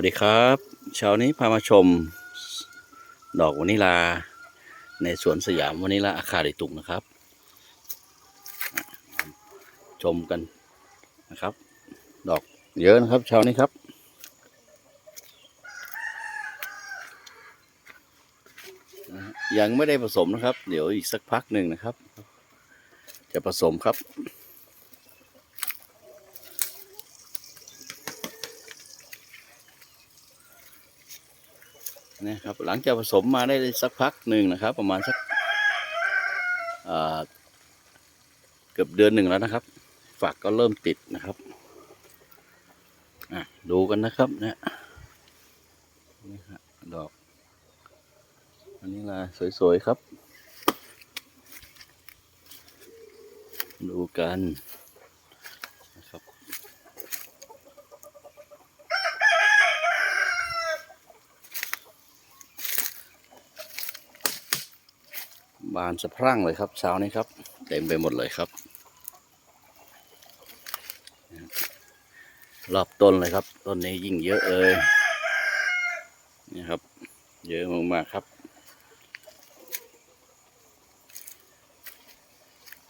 วัสดีครับเช้านี้พามาชม ดอกวานิลา ในสวนสยามวานิลาอาคาริตุกนะครับ ชมกันนะครับ ดอกเยอะนะครับเช้านี้ครับ ยังไม่ได้ผสมนะครับ เดี๋ยวอีกสักพักหนึ่งนะครับ จะผสมครับ นะครับหลังจากผสมมาได้สักพักหนึ่งนะครับ ประมาณสักเกือบเดือนหนึ่งแล้วนะครับ ฝักก็เริ่มติดนะครับดูกันนะครับเนี่ยนี่ฮะดอก อันนี้ละสวย ๆ ครับ ดูกันนะครับ บานสะพรั่งเลยครับเช้านี้ครับ เต็มไปหมดเลยครับ รอบต้นเลยครับ ต้นนี้ยิ่งเยอะเลยนี่ครับ เยอะมากๆครับ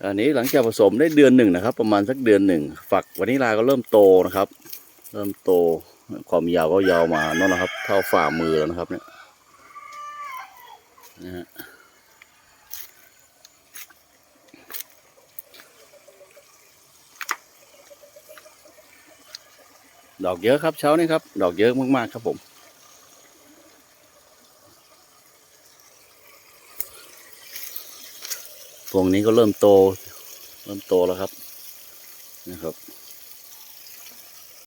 อันนี้หลังจากผสมได้เดือนหนึ่งนะครับ ประมาณสักเดือนหนึ่งฝักวานิลาก็เริ่มโตนะครับ เริ่มโตความยาวก็ยาวมาโน่นนะครับ เท่าฝ่ามือแล้วนะครับเนี่ยนะฮะ ดอกเยอะครับเช้านี้ครับ ดอกเยอะมากๆครับผม พวงนี้ก็เริ่มโต เริ่มโตแล้วครับนะครับ